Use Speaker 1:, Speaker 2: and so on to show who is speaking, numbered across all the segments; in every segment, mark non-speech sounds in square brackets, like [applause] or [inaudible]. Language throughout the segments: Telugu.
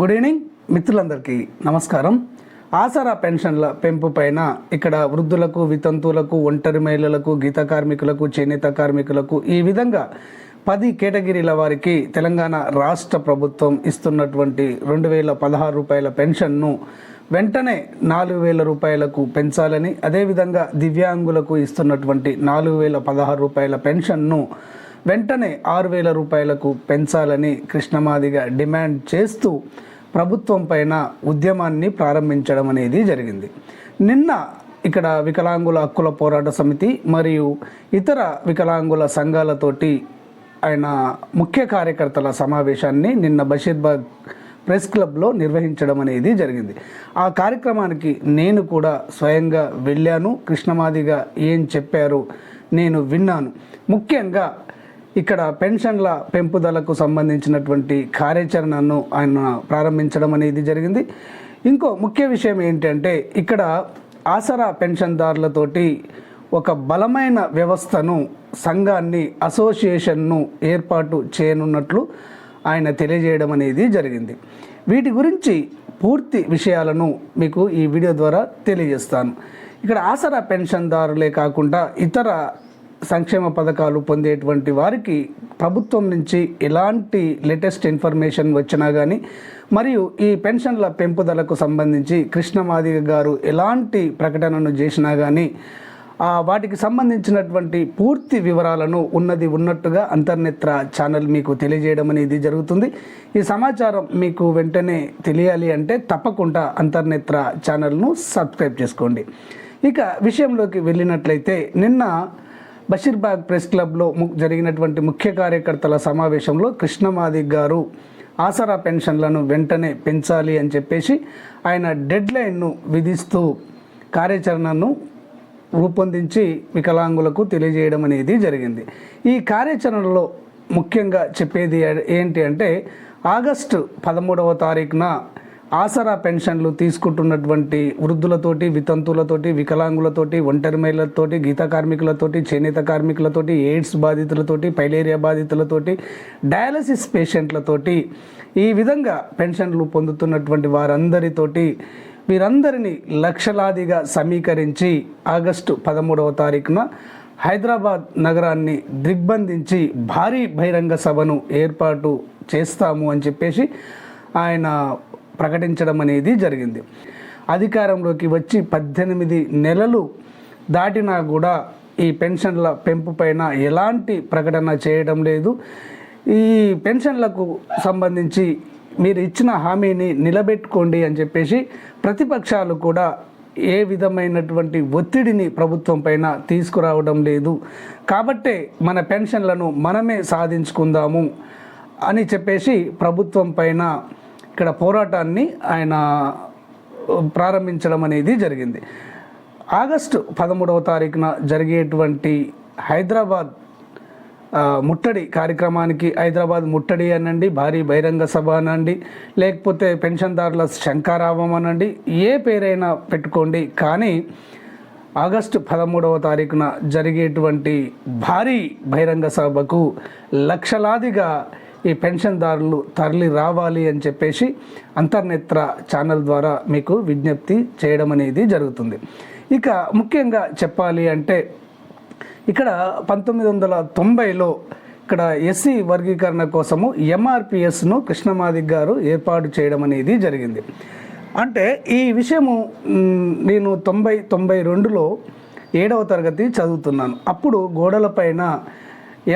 Speaker 1: గుడ్ ఈవినింగ్ మిత్రులందరికీ నమస్కారం. ఆసరా పెన్షన్ల పెంపు పైన ఇక్కడ వృద్ధులకు వితంతువులకు ఒంటరి మహిళలకు గీత కార్మికులకు చేనేత కార్మికులకు ఈ విధంగా పది కేటగిరీల వారికి తెలంగాణ రాష్ట్ర ప్రభుత్వం ఇస్తున్నటువంటి రెండు వేల పదహారు రూపాయల పెన్షన్ను వెంటనే నాలుగు వేల రూపాయలకు పెంచాలని అదేవిధంగా దివ్యాంగులకు ఇస్తున్నటువంటి నాలుగు వేల పదహారు రూపాయల పెన్షన్ను వెంటనే ఆరు వేల రూపాయలకు పెంచాలని కృష్ణమాదిగా డిమాండ్ చేస్తూ ప్రభుత్వం పైన ఉద్యమాన్ని ప్రారంభించడం అనేది జరిగింది. నిన్న ఇక్కడ వికలాంగుల హక్కుల పోరాట సమితి మరియు ఇతర వికలాంగుల సంఘాలతోటి ఆయన ముఖ్య కార్యకర్తల సమావేశాన్ని నిన్న బషీర్బాగ్ ప్రెస్ క్లబ్లో నిర్వహించడం అనేది జరిగింది. ఆ కార్యక్రమానికి నేను కూడా స్వయంగా వెళ్ళాను. కృష్ణమాదిగా ఏం చెప్పారు నేను విన్నాను. ముఖ్యంగా ఇక్కడ పెన్షన్ల పెంపుదలకు సంబంధించినటువంటి కార్యాచరణను ఆయన ప్రారంభించడం అనేది జరిగింది. ఇంకో ముఖ్య విషయం ఏంటంటే ఇక్కడ ఆసరా పెన్షన్దారులతోటి ఒక బలమైన వ్యవస్థను సంఘాన్ని అసోసియేషన్ను ఏర్పాటు చేయనున్నట్లు ఆయన తెలియజేయడం అనేది జరిగింది. వీటి గురించి పూర్తి విషయాలను మీకు ఈ వీడియో ద్వారా తెలియజేస్తాను. ఇక్కడ ఆసరా పెన్షన్దారులే కాకుండా ఇతర సంక్షేమ పథకాలు పొందేటువంటి వారికి ప్రభుత్వం నుంచి ఎలాంటి లేటెస్ట్ ఇన్ఫర్మేషన్ వచ్చినా కానీ మరియు ఈ పెన్షన్ల పెంపుదలకు సంబంధించి కృష్ణమాదిగ గారు ఎలాంటి ప్రకటనను చేసినా కానీ ఆ వాటికి సంబంధించినటువంటి పూర్తి వివరాలను ఉన్నది ఉన్నట్టుగా అంతర్నేత్ర ఛానల్ మీకు తెలియజేయడం అనేది జరుగుతుంది. ఈ సమాచారం మీకు వెంటనే తెలియాలి అంటే తప్పకుండా అంతర్నేత్ర ఛానల్ను సబ్స్క్రైబ్ చేసుకోండి. ఇక విషయంలోకి వెళ్ళినట్లయితే నిన్న బషీర్బాగ్ ప్రెస్ క్లబ్లో జరిగినటువంటి ముఖ్య కార్యకర్తల సమావేశంలో కృష్ణమాది గారు ఆసరా పెన్షన్లను వెంటనే పెంచాలి అని చెప్పేసి ఆయన డెడ్లైన్ను విధిస్తూ కార్యాచరణను రూపొందించి వికలాంగులకు తెలియజేయడం అనేది జరిగింది. ఈ కార్యాచరణలో ముఖ్యంగా చెప్పేది ఏంటి అంటే ఆగస్టు పదమూడవ తారీఖున ఆసరా పెన్షన్లు తీసుకుంటున్నటువంటి వృద్ధులతోటి వితంతువులతోటి వికలాంగులతోటి ఒంటరి మహిళలతోటి గీత కార్మికులతోటి చేనేత కార్మికులతోటి ఎయిడ్స్ బాధితులతోటి పైలేరియా బాధితులతోటి డయాలసిస్ పేషెంట్లతోటి ఈ విధంగా పెన్షన్లు పొందుతున్నటువంటి వారందరితోటి వీరందరినీ లక్షలాదిగా సమీకరించి ఆగస్టు పదమూడవ తారీఖున హైదరాబాద్ నగరాన్ని దిగ్బంధించి భారీ బహిరంగ సభను ఏర్పాటు చేస్తాము అని చెప్పేసి ఆయన ప్రకటించడం అనేది జరిగింది. అధికారంలోకి వచ్చి పద్దెనిమిది నెలలు దాటినా కూడా ఈ పెన్షన్ల పెంపు పైన ఎలాంటి ప్రకటన చేయడం లేదు. ఈ పెన్షన్లకు సంబంధించి మీరు ఇచ్చిన హామీని నిలబెట్టుకోండి అని చెప్పేసి ప్రతిపక్షాలు కూడా ఏ విధమైనటువంటి ఒత్తిడిని ప్రభుత్వం పైన తీసుకురావడం లేదు. కాబట్టే మన పెన్షన్లను మనమే సాధించుకుందాము అని చెప్పేసి ప్రభుత్వం పైన ఇక్కడ పోరాటాన్ని ఆయన ప్రారంభించడం అనేది జరిగింది. ఆగస్టు పదమూడవ తారీఖున జరిగేటువంటి హైదరాబాద్ ముట్టడి కార్యక్రమానికి హైదరాబాద్ ముట్టడి అనండి భారీ బహిరంగ సభ అనండి లేకపోతే పెన్షన్దారుల శంకారావం అనండి ఏ పేరైనా పెట్టుకోండి. కానీ ఆగస్టు పదమూడవ తారీఖున జరిగేటువంటి భారీ బహిరంగ సభకు లక్షలాదిగా ఈ పెన్షన్దారులు తరలి రావాలి అని చెప్పేసి అంతర్నేత్ర ఛానల్ ద్వారా మీకు విజ్ఞప్తి చేయడం అనేది జరుగుతుంది. ఇక ముఖ్యంగా చెప్పాలి అంటే ఇక్కడ పంతొమ్మిది వందల తొంభైలో ఇక్కడ ఎస్సీ వర్గీకరణ కోసము ఎంఆర్పిఎస్ను కృష్ణమాదిక్ గారు ఏర్పాటు చేయడం అనేది జరిగింది. అంటే ఈ విషయము నేను తొంభై తొంభై రెండులో ఏడవ తరగతి చదువుతున్నాను. అప్పుడు గోడలపైన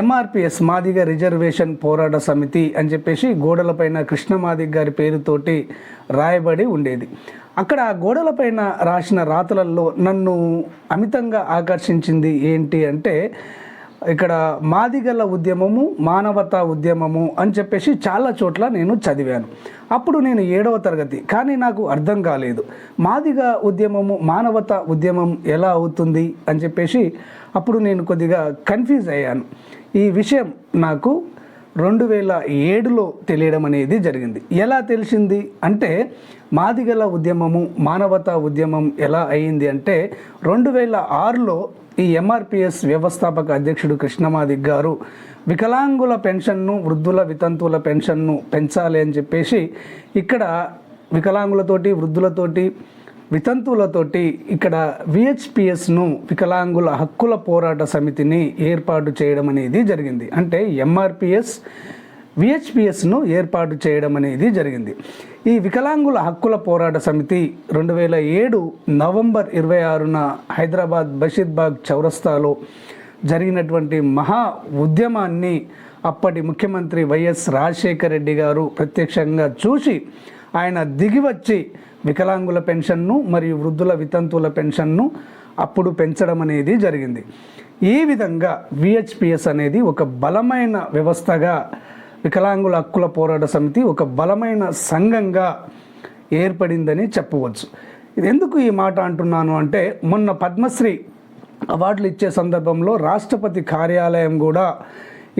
Speaker 1: ఎంఆర్పిఎస్ మాదిగ రిజర్వేషన్ పోరాట సమితి అని చెప్పేసి గోడలపైన కృష్ణమాదిక్ గారి పేరుతోటి రాయబడి ఉండేది. అక్కడ ఆ గోడలపైన రాసిన రాతలలో నన్ను అమితంగా ఆకర్షించింది ఏంటి అంటే ఇక్కడ మాదిగల ఉద్యమము మానవతా ఉద్యమము అని చెప్పేసి చాలా చోట్ల నేను చదివాను. అప్పుడు నేను ఏడవ తరగతి కానీ నాకు అర్థం కాలేదు. మాదిగ ఉద్యమము మానవతా ఉద్యమం ఎలా అవుతుంది అని చెప్పేసి అప్పుడు నేను కొద్దిగా కన్ఫ్యూజ్ అయ్యాను. ఈ విషయం నాకు రెండు వేల ఏడులో తెలియడం అనేది జరిగింది. ఎలా తెలిసింది అంటే మాదిగల ఉద్యమము మానవతా ఉద్యమం ఎలా అయింది అంటే రెండు వేల ఆరులో ఈ ఎంఆర్పిఎస్ వ్యవస్థాపక అధ్యక్షుడు కృష్ణమాదిగ్ గారు వికలాంగుల పెన్షన్ను వృద్ధుల వితంతువుల పెన్షన్ను పెంచాలి అని చెప్పేసి ఇక్కడ వికలాంగులతోటి వృద్ధులతోటి వితంతువులతోటి ఇక్కడ విహెచ్పిఎస్ను వికలాంగుల హక్కుల పోరాట సమితిని ఏర్పాటు చేయడం అనేది జరిగింది. అంటే ఎంఆర్పిఎస్ విహెచ్పిఎస్ను ఏర్పాటు చేయడం అనేది జరిగింది. ఈ వికలాంగుల హక్కుల పోరాట సమితి రెండు వేల ఏడు నవంబర్ ఇరవై ఆరున హైదరాబాద్ బషీర్బాగ్ చౌరస్తాలో జరిగినటువంటి మహా ఉద్యమాన్ని అప్పటి ముఖ్యమంత్రి వైఎస్ రాజశేఖర రెడ్డి గారు ప్రత్యక్షంగా చూసి ఆయన దిగివచ్చి వికలాంగుల పెన్షన్ను మరియు వృద్ధుల వితంతువుల పెన్షన్ను అప్పుడు పెంచడం అనేది జరిగింది. ఈ విధంగా విహెచ్పిఎస్ అనేది ఒక బలమైన వ్యవస్థగా వికలాంగుల హక్కుల పోరాట సమితి ఒక బలమైన సంఘంగా ఏర్పడిందని చెప్పవచ్చు. ఇది ఎందుకు ఈ మాట అంటున్నాను అంటే మొన్న పద్మశ్రీ అవార్డులు ఇచ్చే సందర్భంలో రాష్ట్రపతి కార్యాలయం కూడా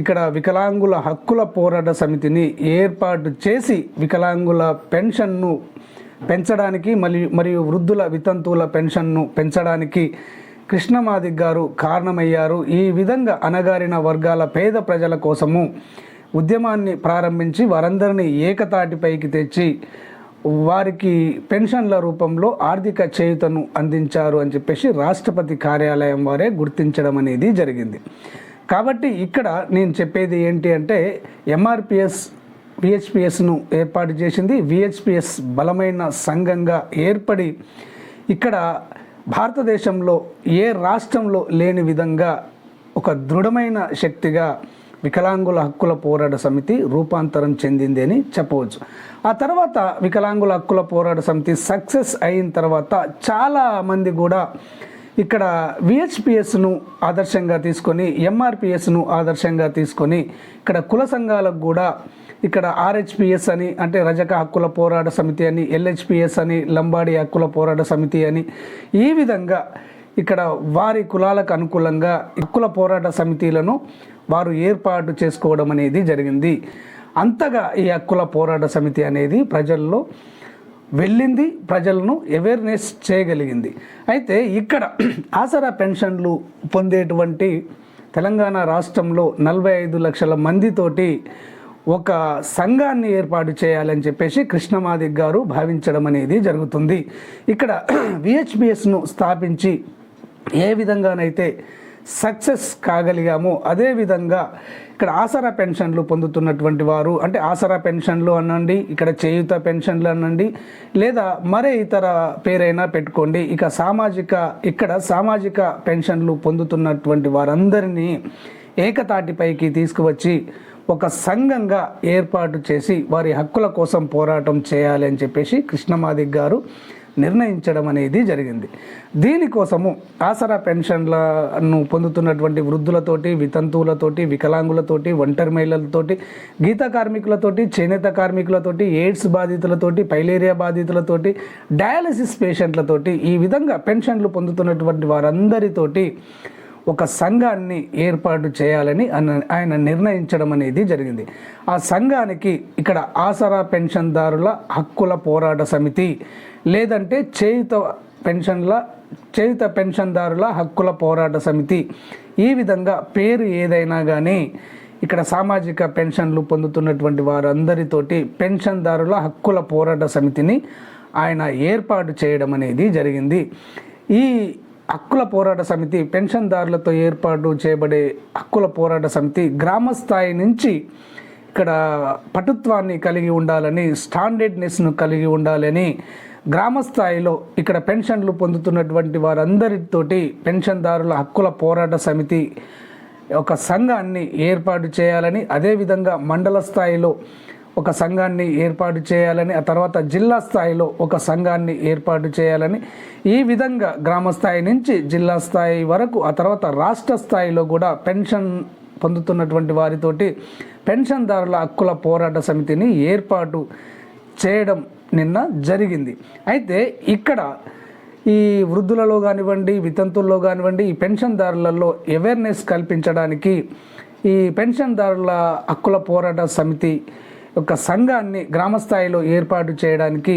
Speaker 1: ఇక్కడ వికలాంగుల హక్కుల పోరాట సమితిని ఏర్పాటు చేసి వికలాంగుల పెన్షన్ను పెంచడానికి మరియు మరియు వృద్ధుల వితంతువుల పెన్షన్ను పెంచడానికి కృష్ణమాదిక్ గారు కారణమయ్యారు. ఈ విధంగా అణగారిన వర్గాల పేద ప్రజల కోసము ఉద్యమాన్ని ప్రారంభించి వారందరినీ ఏకతాటిపైకి తెచ్చి వారికి పెన్షన్ల రూపంలో ఆర్థిక చేయుతను అందించారు అని చెప్పేసి రాష్ట్రపతి కార్యాలయం వారే గుర్తించడం అనేది జరిగింది. కాబట్టి ఇక్కడ నేను చెప్పేది ఏంటి అంటే ఎంఆర్పిఎస్ విహెచ్పిఎస్ను ఏర్పాటు చేసింది. విహెచ్పిఎస్ బలమైన సంఘంగా ఏర్పడి ఇక్కడ భారతదేశంలో ఏ రాష్ట్రంలో లేని విధంగా ఒక దృఢమైన శక్తిగా వికలాంగుల హక్కుల పోరాట సమితి రూపాంతరం చెందింది అని చెప్పవచ్చు. ఆ తర్వాత వికలాంగుల హక్కుల పోరాట సమితి సక్సెస్ అయిన తర్వాత చాలా మంది కూడా ఇక్కడ విహెచ్పిఎస్ను ఆదర్శంగా తీసుకొని ఎంఆర్పిఎస్ను ఆదర్శంగా తీసుకొని ఇక్కడ కుల సంఘాలకు కూడా ఇక్కడ ఆర్హెచ్పిఎస్ అని అంటే రజక హక్కుల పోరాట సమితి అని ఎల్హెచ్పిఎస్ అని లంబాడి హక్కుల పోరాట సమితి అని ఈ విధంగా ఇక్కడ వారి కులాలకు అనుకూలంగా హక్కుల పోరాట సమితిలను వారు ఏర్పాటు చేసుకోవడం అనేది జరిగింది. అంతగా ఈ హక్కుల పోరాట సమితి అనేది ప్రజల్లో వెళ్ళింది ప్రజలను అవేర్నెస్ చేయగలిగింది. అయితే ఇక్కడ [clears throat] ఆసరా పెన్షన్లు పొందేటువంటి తెలంగాణ రాష్ట్రంలో నలభై ఐదు లక్షల మందితోటి ఒక సంఘాన్ని ఏర్పాటు చేయాలని చెప్పేసి కృష్ణమాదిక్ గారు భావించడం అనేది జరుగుతుంది. ఇక్కడ [clears throat] విహెచ్బిఎస్ను స్థాపించి ఏ విధంగానైతే సక్సెస్ కాగలిగాము. అదేవిధంగా ఇక్కడ ఆసరా పెన్షన్లు పొందుతున్నటువంటి వారు అంటే ఆసరా పెన్షన్లు అనండి ఇక్కడ చేయుత పెన్షన్లు అనండి లేదా మరే ఇతర పేరైనా పెట్టుకోండి. ఇక సామాజిక ఇక్కడ సామాజిక పెన్షన్లు పొందుతున్నటువంటి వారందరినీ ఏకతాటిపైకి తీసుకువచ్చి ఒక సంఘంగా ఏర్పాటు చేసి వారి హక్కుల కోసం పోరాటం చేయాలి అని చెప్పేసి కృష్ణమాదిక్ గారు నిర్ణయించడం అనేది జరిగింది. దీనికోసము ఆసరా పెన్షన్లను పొందుతున్నటువంటి వృద్ధులతోటి వితంతువులతోటి వికలాంగులతోటి ఒంటరి మహిళలతోటి గీత కార్మికులతోటి చేనేత కార్మికులతోటి ఎయిడ్స్ బాధితులతోటి పైలేరియా బాధితులతోటి డయాలసిస్ పేషెంట్లతోటి ఈ విధంగా పెన్షన్లు పొందుతున్నటువంటి వారందరితోటి ఒక సంఘాన్ని ఏర్పాటు చేయాలని ఆయన నిర్ణయించడం అనేది జరిగింది. ఆ సంఘానికి ఇక్కడ ఆసరా పెన్షన్దారుల హక్కుల పోరాట సమితి లేదంటే చేయుత పెన్షన్ల చేయుత పెన్షన్దారుల హక్కుల పోరాట సమితి. ఈ విధంగా పేరు ఏదైనా కానీ ఇక్కడ సామాజిక పెన్షన్లు పొందుతున్నటువంటి వారందరితోటి పెన్షన్దారుల హక్కుల పోరాట సమితిని ఆయన ఏర్పాటు చేయడం అనేది జరిగింది. ఈ హక్కుల పోరాట సమితి పెన్షన్దారులతో ఏర్పాటు చేయబడే హక్కుల పోరాట సమితి గ్రామ స్థాయి నుంచి ఇక్కడ పటుత్వాన్ని కలిగి ఉండాలని స్టాండర్డ్నెస్ను కలిగి ఉండాలని గ్రామ స్థాయిలో ఇక్కడ పెన్షన్లు పొందుతున్నటువంటి వారందరితోటి పెన్షన్దారుల హక్కుల పోరాట సమితి ఒక సంఘాన్ని ఏర్పాటు చేయాలని అదేవిధంగా మండల స్థాయిలో ఒక సంఘాన్ని ఏర్పాటు చేయాలని ఆ తర్వాత జిల్లా స్థాయిలో ఒక సంఘాన్ని ఏర్పాటు చేయాలని ఈ విధంగా గ్రామ స్థాయి నుంచి జిల్లా స్థాయి వరకు ఆ తర్వాత రాష్ట్ర స్థాయిలో కూడా పెన్షన్ పొందుతున్నటువంటి వారితోటి పెన్షన్దారుల హక్కుల పోరాట సమితిని ఏర్పాటు చేయడం నిన్న జరిగింది. అయితే ఇక్కడ ఈ వృద్ధులలో కానివ్వండి వితంతుల్లో కానివ్వండి ఈ పెన్షన్దారులలో అవేర్నెస్ కల్పించడానికి ఈ పెన్షన్దారుల హక్కుల పోరాట సమితి ఒక సంఘాన్ని గ్రామస్థాయిలో ఏర్పాటు చేయడానికి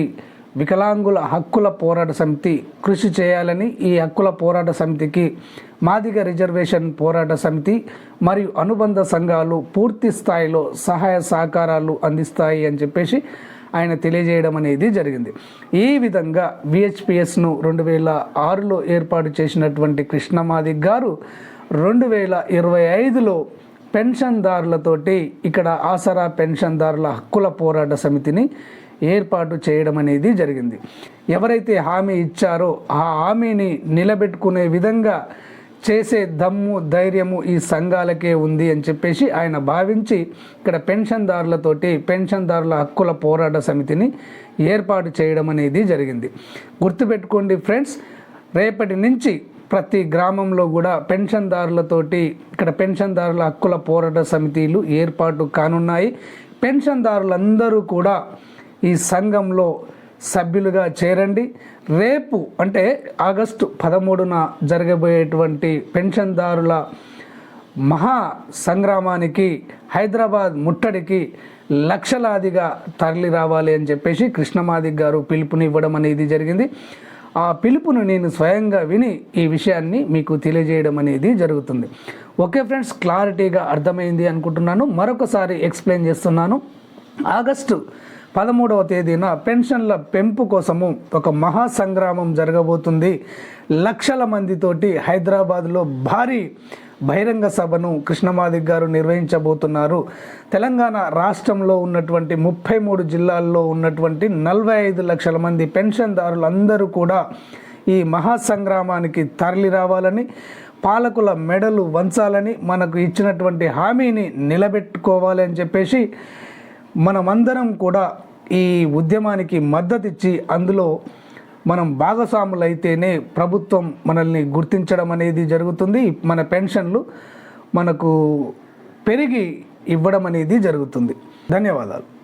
Speaker 1: వికలాంగుల హక్కుల పోరాట సమితి కృషి చేయాలని ఈ హక్కుల పోరాట సమితికి మాదిగ రిజర్వేషన్ పోరాట సమితి మరియు అనుబంధ సంఘాలు పూర్తి స్థాయిలో సహాయ సహకారాలు అందిస్తాయి అని చెప్పేసి ఆయన తెలియజేయడం అనేది జరిగింది. ఈ విధంగా విహెచ్పిఎస్ను రెండు వేల ఆరులో ఏర్పాటు చేసినటువంటి కృష్ణమాది గారు రెండు వేల ఇరవై ఐదులో పెన్షన్దారులతోటి ఇక్కడ ఆసరా పెన్షన్దారుల హక్కుల పోరాట సమితిని ఏర్పాటు చేయడం అనేది జరిగింది. ఎవరైతే హామీ ఇచ్చారో ఆ హామీని నిలబెట్టుకునే విధంగా చేసే దమ్ము ధైర్యము ఈ సంఘాలకే ఉంది అని చెప్పేసి ఆయన భావించి ఇక్కడ పెన్షన్దారులతోటి పెన్షన్దారుల హక్కుల పోరాట సమితిని ఏర్పాటు చేయడం అనేది జరిగింది. గుర్తుపెట్టుకోండి ఫ్రెండ్స్ రేపటి నుంచి ప్రతి గ్రామంలో కూడా పెన్షన్దారులతోటి ఇక్కడ పెన్షన్దారుల హక్కుల పోరాట సమితిలు ఏర్పాటు కానున్నాయి. పెన్షన్దారులందరూ కూడా ఈ సంఘంలో సభ్యులుగా చేరండి. రేపు అంటే ఆగస్టు పదమూడున జరగబోయేటువంటి పెన్షన్దారుల మహా సంగ్రామానికి హైదరాబాద్ ముట్టడికి లక్షలాదిగా తరలి రావాలి అని చెప్పేసి కృష్ణమాదిక్ గారు పిలుపునివ్వడం అనేది జరిగింది. ఆ పిలుపును నేను స్వయంగా విని ఈ విషయాన్ని మీకు తెలియజేయడం అనేది జరుగుతుంది. ఓకే ఫ్రెండ్స్ క్లారిటీగా అర్థమైంది అనుకుంటున్నాను. మరొకసారి ఎక్స్ప్లెయిన్ చేస్తున్నాను. ఆగస్టు పదమూడవ తేదీన పెన్షన్ల పెంపు కోసము ఒక మహా సంగ్రామం జరగబోతుంది. లక్షల మందితోటి హైదరాబాద్లో భారీ బహిరంగ సభను కృష్ణమాదిక్ గారు నిర్వహించబోతున్నారు. తెలంగాణ రాష్ట్రంలో ఉన్నటువంటి ముప్పై మూడు జిల్లాల్లో ఉన్నటువంటి నలభై ఐదు లక్షల మంది పెన్షన్దారులందరూ కూడా ఈ మహాసంగ్రామానికి తరలి రావాలని పాలకుల మెడలు వంచాలని మనకు ఇచ్చినటువంటి హామీని నిలబెట్టుకోవాలి అని చెప్పేసి మనమందరం కూడా ఈ ఉద్యమానికి మద్దతు ఇచ్చి అందులో మనం భాగస్వాములైతేనే ప్రభుత్వం మనల్ని గుర్తించడం అనేది జరుగుతుంది. మన పెన్షన్లు మనకు పెరిగి ఇవ్వడం అనేది జరుగుతుంది. ధన్యవాదాలు.